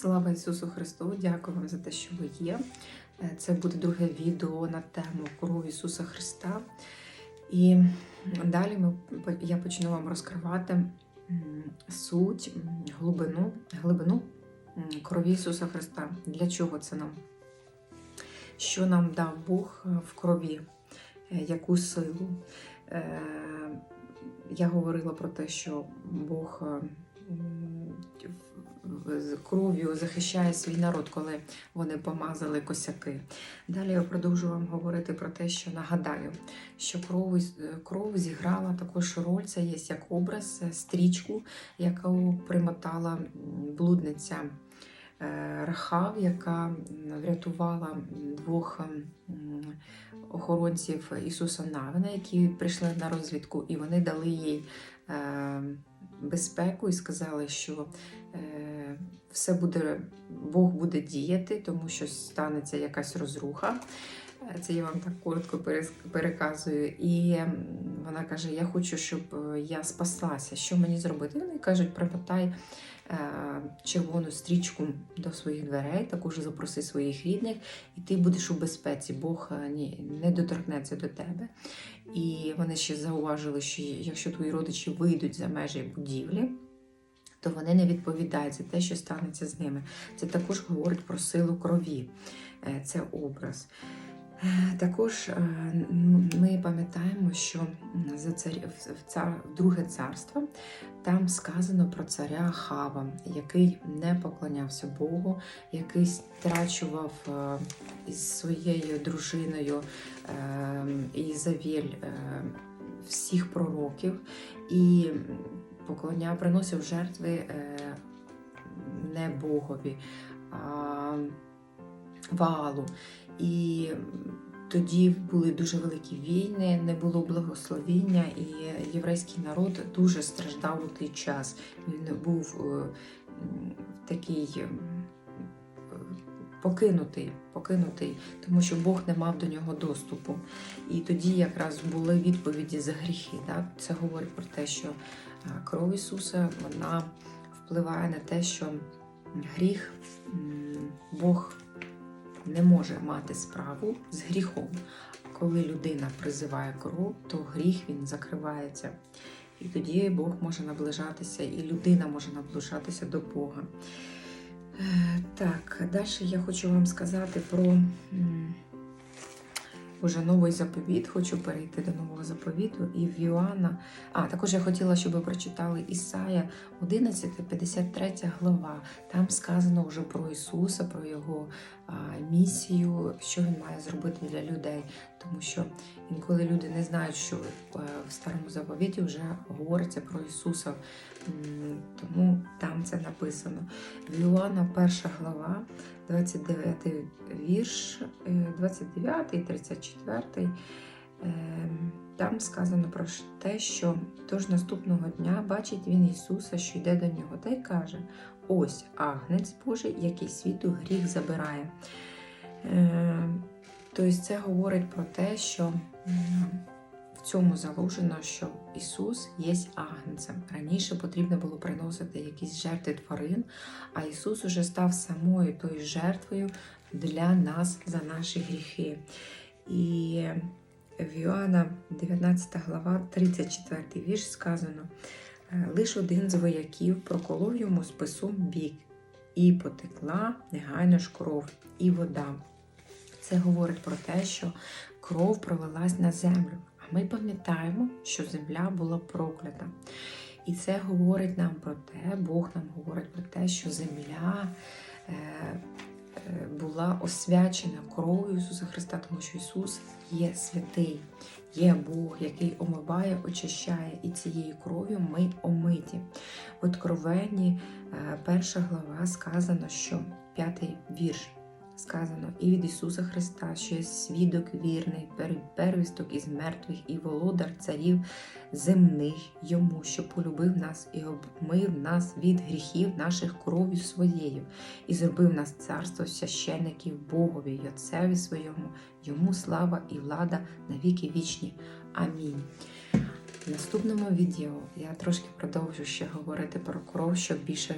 Слава Ісусу Христу! Дякую вам за те, що ви є. Е, Це буде друге відео на тему кров Ісуса Христа. І далі ми, я почну вам розкривати суть, глибину, глибину крові Ісуса Христа. Для чого це нам? Що нам дав Бог е, в крові? Е, Яку силу? Я говорила про те, що Бог кров'ю захищає свій народ, коли вони помазали косяки. Далі я продовжу вам говорити про те, що нагадаю, що кров, кров зіграла також роль, це є як образ, е, стрічку, яку примотала блудниця е, Рахав, яка врятувала двох охоронців Ісуса Навина, які прийшли на розвідку, і вони дали їй е, безпеку і сказали, що е, все буде, Бог буде діяти, тому що станеться якась розруха. Це я вам так коротко переказую. І вона каже: Я хочу, щоб е, я спаслася. Що мені зробити? Вони кажуть, примотай е, червону стрічку до своїх дверей, також запроси своїх рідних, і ти будеш у безпеці. Бог е, ні, не доторкнеться до тебе. І вони ще зауважили, що якщо твої родичі вийдуть за межі будівлі, то вони не відповідають за те, що станеться з ними. Це також говорить про силу крові. Е, Це образ. Е, Також е, ми пам'ятаємо, що за цар... в- цар... друге царство там сказано про царя Хава, який не поклонявся Богу, який страчував із своєю дружиною е, Ізавіль е, всіх пророків і поклоняв, приносив жертви е, не Богові, а Ваалу. І тоді були дуже великі війни, не було благословіння, і єврейський народ дуже страждав у той час. Він був е, такий е, покинутий, покинутий, тому що Бог не мав до нього доступу. І тоді якраз були відповіді за гріхи. Да? Це говорить про те, що кров Ісуса вона впливає на те, що гріх Бог не може мати справу з гріхом. Коли людина призиває кров, то гріх він закривається. І тоді Бог може наближатися, і людина може наближатися до Бога. Е, Так, далі я хочу вам сказати про уже новий заповіт. Хочу перейти до нового заповіту. І в Йоанна. А, також я хотіла, щоб ви прочитали Ісая 11, 53 глава. Там сказано вже про Ісуса, про Його а, місію, що Він має зробити для людей. Тому що інколи люди не знають, що е, в старому заповіті вже говориться про Ісуса. Тому там це написано. В Іоанна перша глава, 29 вірш, е, 29 і 34. е, Там сказано про те, що тож наступного дня бачить він Ісуса, що йде до нього, та й каже: Ось агнець Божий, який світу гріх забирає. Тобто це говорить про те, що в цьому заложено, що Ісус є агнцем. Раніше потрібно було приносити якісь жертви тварин, а Ісус уже став самою тою жертвою для нас за наші гріхи. І в Йоанна 19 глава, 34 вірш сказано: «Е, лиш один з вояків проколов йому списом бік, і потекла негайно ж кров і вода. Це говорить про те, що кров пролилась на землю. А ми пам'ятаємо, що земля була проклята. І це говорить нам про те, Бог нам говорить про те, що земля е, е, була освячена кров'ю Ісуса Христа, тому що Ісус є святий, є Бог, який омиває, очищає, і цією кров'ю ми омиті. В Откровенні е, перша глава сказано, що п'ятий вірш сказано і від Ісуса Христа, що є свідок вірний, пер- первісток із мертвих і володар царів земних йому, що полюбив нас і обмив нас від гріхів наших кров'ю своєю, і зробив нас царство священників Богові й Отцеві своєму, йому слава і влада на віки вічні. Амінь. В наступному відео я трошки продовжу ще говорити про кров, щоб більше